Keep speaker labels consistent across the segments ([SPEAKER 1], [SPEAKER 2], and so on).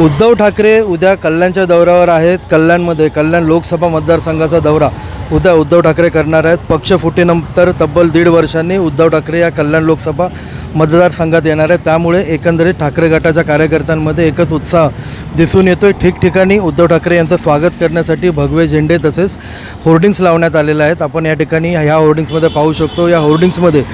[SPEAKER 1] उद्धव ठाकरे उद्या कल्याणच्या दौऱ्यावर आहेत. कल्याणमध्ये कल्याण लोकसभा मतदारसंघाचा दौरा. उद्या उद्धव ठाकरे करणार आहेत. पक्ष फुटीनंतर तब्बल दीड वर्षांनी उद्धव ठाकरे या कल्याण लोकसभा मतदारसंघात येणार आहेत. त्यामुळे एकंदरीत ठाकरे गटाच्या कार्यकर्त्यांमध्ये एकच उत्साह दिसून येतोय. ठिकठिकाणी उद्धव ठाकरे यांचं स्वागत करण्यासाठी भगवे झेंडे तसेच होर्डिंग्स लावण्यात आलेले आहेत. आपण या ठिकाणी ह्या होर्डिंग्समध्ये पाहू शकतो. या होर्डिंग्समध्ये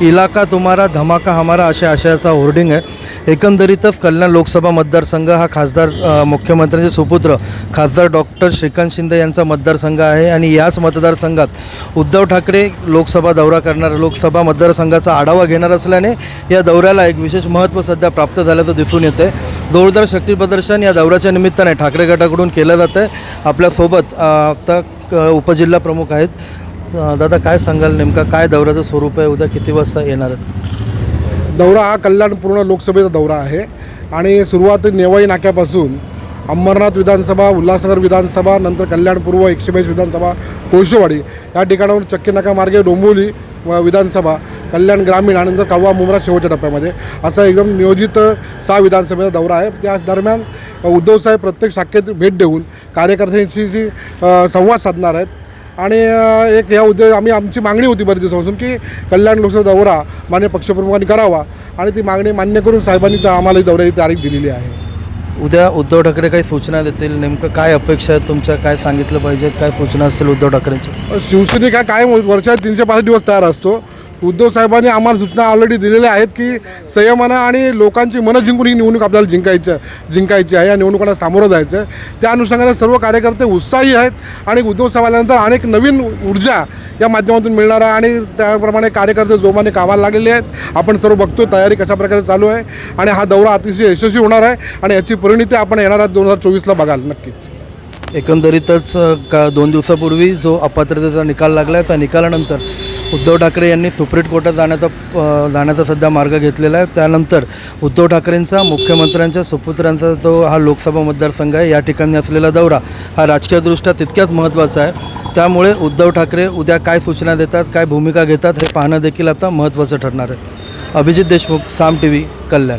[SPEAKER 1] इलाका तुम्हारा धमाका हमारा अशा आशयाचा होर्डिंग आहे. एकंदरीतच कल्याण लोकसभा मतदारसंघ हा खासदार मुख्यमंत्र्यांचे सुपुत्र खासदार डॉक्टर श्रीकांत शिंदे यांचा मतदारसंघ आहे आणि याच मतदारसंघात उद्धव ठाकरे लोकसभा दौरा करणार लोकसभा मतदारसंघाचा आढावा घेणार असल्याने या दौऱ्याला एक विशेष महत्त्व सध्या प्राप्त झाल्याचं दिसून येतं आहे जोरदार शक्ती प्रदर्शन या दौऱ्याच्या निमित्ताने ठाकरे गटाकडून केलं जातं आहे आपल्यासोबत आता उपजिल्हा प्रमुख आहेत. दादा काय सांगाल नेमका? काय दौऱ्याचं स्वरूप आहे? उद्या किती वाजता येणार आहेत?
[SPEAKER 2] दौरा हा कल्याणपूर्ण लोकसभेचा दौरा आहे. आणि सुरुवात नेवाई नाक्यापासून अंबरनाथ विधानसभा उल्हासनगर विधानसभा नंतर कल्याणपूर्व एकशे बावीस विधानसभा कोळशेवाडी या ठिकाणावर चक्की नाका मार्गे डोंबिवली व विधानसभा कल्याण ग्रामीण आणि नंतर कव्वा मुंब्रा शेवटच्या टप्प्यामध्ये. असा एकदम नियोजित सहा विधानसभेचा दौरा आहे. त्या दरम्यान उद्धवसाहेब प्रत्येक शाखेत भेट देऊन कार्यकर्त्यांशी जी संवाद साधणार आहेत. आणि एक या उद्योग आम्ही आमची मागणी होती बरेच दिवसापासून की कल्याण लोकसभा दौरा मान्य पक्षप्रमुखांनी करावा आणि ती मागणी मान्य करून साहेबांनी त्या आम्हाला दौऱ्याची तारीख दिलेली आहे.
[SPEAKER 1] उद्या उद्धव ठाकरे काही सूचना देतील? नेमकं काय अपेक्षा आहेत तुमच्या? काय सांगितलं पाहिजे? काय सूचना असतील उद्धव ठाकरेंच्या?
[SPEAKER 2] शिवसेने काय कायम वर्षात तीनशे पाच दिवस तयार असतो. उद्धव साहेबांनी आम्हाला सूचना ऑलरेडी दिलेल्या आहेत की संयमानं आणि लोकांची मनं जिंकून ही निवडणूक आपल्याला जिंकायचं जिंकायची आहे. या निवडणुकांना सामोरं जायचं आहे. त्या अनुषंगाने सर्व कार्यकर्ते उत्साही आहेत आणि उद्धव साहेब आल्यानंतर अनेक नवीन ऊर्जा या माध्यमातून मिळणार आहे आणि त्याप्रमाणे कार्यकर्ते जोमाने कामाला लागलेले आहेत. आपण सर्व बघतो तयारी कशा प्रकारे चालू आहे आणि हा दौरा अतिशय यशस्वी होणार आहे आणि याची परिणिती आपण येणाऱ्या दोन हजार चोवीसला बघाल नक्कीच.
[SPEAKER 1] एकंदरीतच का दोन दिवसापूर्वी जो अपात्रतेचा निकाल लागला आहे त्या निकालानंतर उद्धव ठाकरे यांनी सुप्रीम कोर्टात जाण्याचा जाण्याचा सध्या मार्ग घेतलेला आहे. त्यानंतर उद्धव ठाकरेंचा मुख्यमंत्र्यांच्या सुपुत्रांचा जो हा लोकसभा मतदारसंघ आहे. या ठिकाणी असलेला दौरा हा राजकीयदृष्ट्या तितक्याच महत्त्वाचा आहे. त्यामुळे उद्धव ठाकरे उद्या काय सूचना देतात काय भूमिका घेतात हे पाहणं देखील आता महत्त्वाचं ठरणार आहे. Abhijit Deshmukh Saam T V Kalyan.